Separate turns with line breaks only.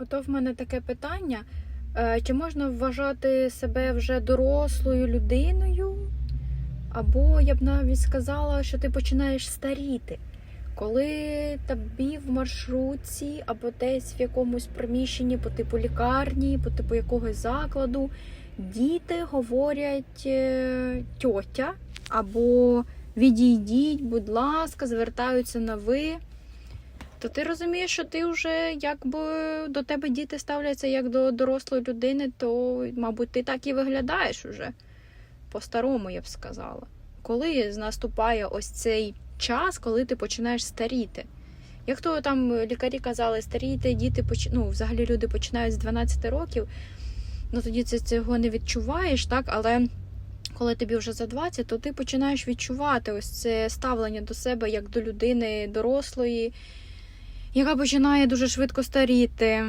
Ото в мене таке питання: Е, чи можна вважати себе вже дорослою людиною? Або я б навіть сказала, що ти починаєш старіти, коли тобі в маршрутці або десь в якомусь приміщенні по типу лікарні, по типу якогось закладу, діти говорять е, тьотя або відійдіть, будь ласка, звертаються на ви. То ти розумієш, що ти вже якби до тебе діти ставляться як до дорослої людини, то, мабуть, ти так і виглядаєш уже. По-старому, я б сказала. Коли наступає ось цей час, коли ти починаєш старіти? Як то там лікарі казали, старіти, діти поч... ну, взагалі люди починають з 12 років, ну тоді ти цього не відчуваєш, так? Але коли тобі вже за 20, то ти починаєш відчувати ось це ставлення до себе як до людини дорослої, яка починає дуже швидко старіти.